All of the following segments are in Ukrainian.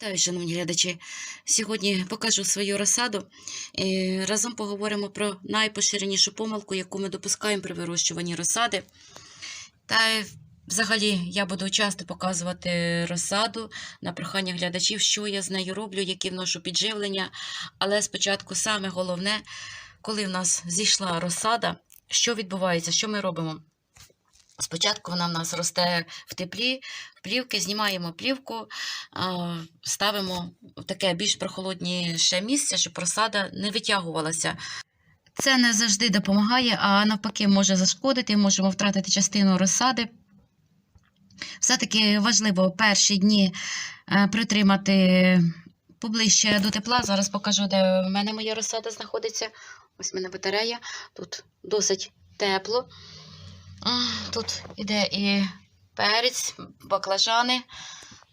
Вітаю, шановні глядачі. Сьогодні покажу свою розсаду. і Разом поговоримо про найпоширенішу помилку, яку ми допускаємо при вирощуванні розсади. Та взагалі я буду часто показувати розсаду на прохання глядачів, що я з нею роблю, які вношу підживлення. Але спочатку саме головне, коли в нас зійшла розсада, що відбувається, що ми робимо? Спочатку вона в нас росте в теплі, плівки, знімаємо плівку, ставимо в таке більш прохолодніше місце, щоб розсада не витягувалася. Це не завжди допомагає, а навпаки, може зашкодити, можемо втратити частину розсади. Все-таки важливо перші дні е, притримати поближче до тепла. Зараз покажу, де в мене моя розсада знаходиться. Ось в мене батарея. Тут досить тепло. Тут іде і перець, баклажани,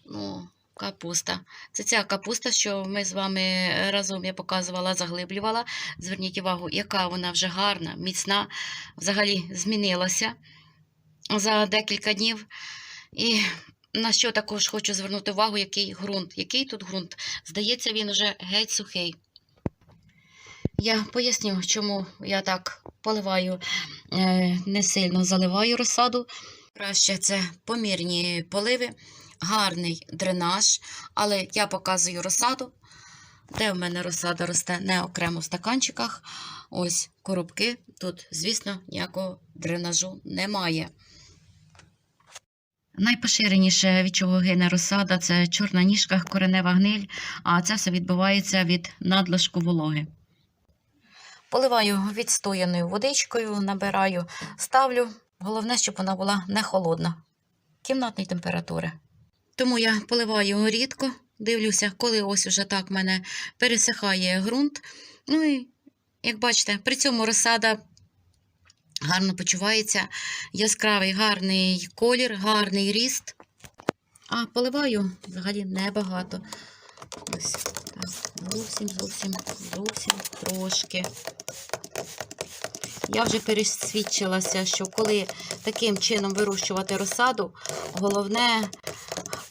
ну, капуста. Це ця капуста, що ми з вами разом я показувала, заглиблювала. Зверніть увагу, яка вона вже гарна, міцна, взагалі змінилася за декілька днів. І на що також хочу звернути увагу, який ґрунт. Який тут ґрунт? Здається, він вже геть сухий. Я поясню, чому я так поливаю, е, не сильно заливаю розсаду. Краще це помірні поливи, гарний дренаж, але я показую розсаду, де в мене розсада росте не окремо в стаканчиках. Ось коробки. Тут, звісно, ніякого дренажу немає. Найпоширеніше, від чого гине розсада, це чорна ніжка, коренева гниль, а це все відбувається від надлишку вологи. Поливаю відстояною водичкою, набираю, ставлю. Головне, щоб вона була не холодна, кімнатної температури. Тому я поливаю рідко, дивлюся, коли ось уже так мене пересихає ґрунт. Ну і, як бачите, при цьому розсада гарно почувається, яскравий гарний колір, гарний ріст. А поливаю взагалі небагато. Ось так, зовсім, зовсім, зовсім трошки. Я вже пересвідчилася, що коли таким чином вирощувати розсаду, головне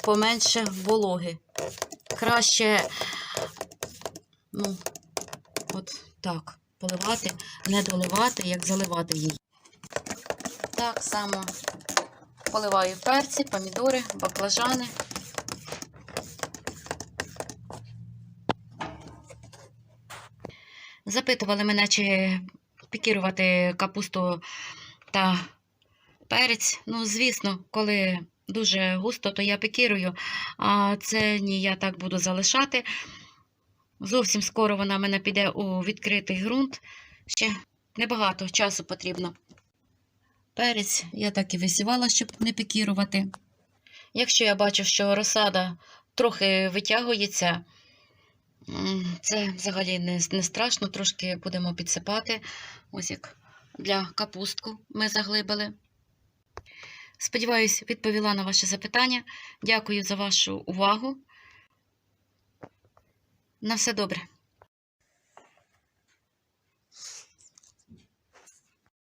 поменше вологи. Краще, ну, от так, поливати, не доливати, як заливати її. Так само поливаю перці, помідори, баклажани. Запитували мене, чи пікірувати капусту та перець. Ну, звісно, коли дуже густо, то я пікірую, а це ні, я так буду залишати. Зовсім скоро вона в мене піде у відкритий ґрунт. Ще небагато часу потрібно. Перець я так і висівала, щоб не пікірувати. Якщо я бачу, що розсада трохи витягується, Це взагалі не, не страшно, трошки будемо підсипати. Ось як для капустку ми заглибили. Сподіваюсь, відповіла на ваше запитання. Дякую за вашу увагу. На все добре.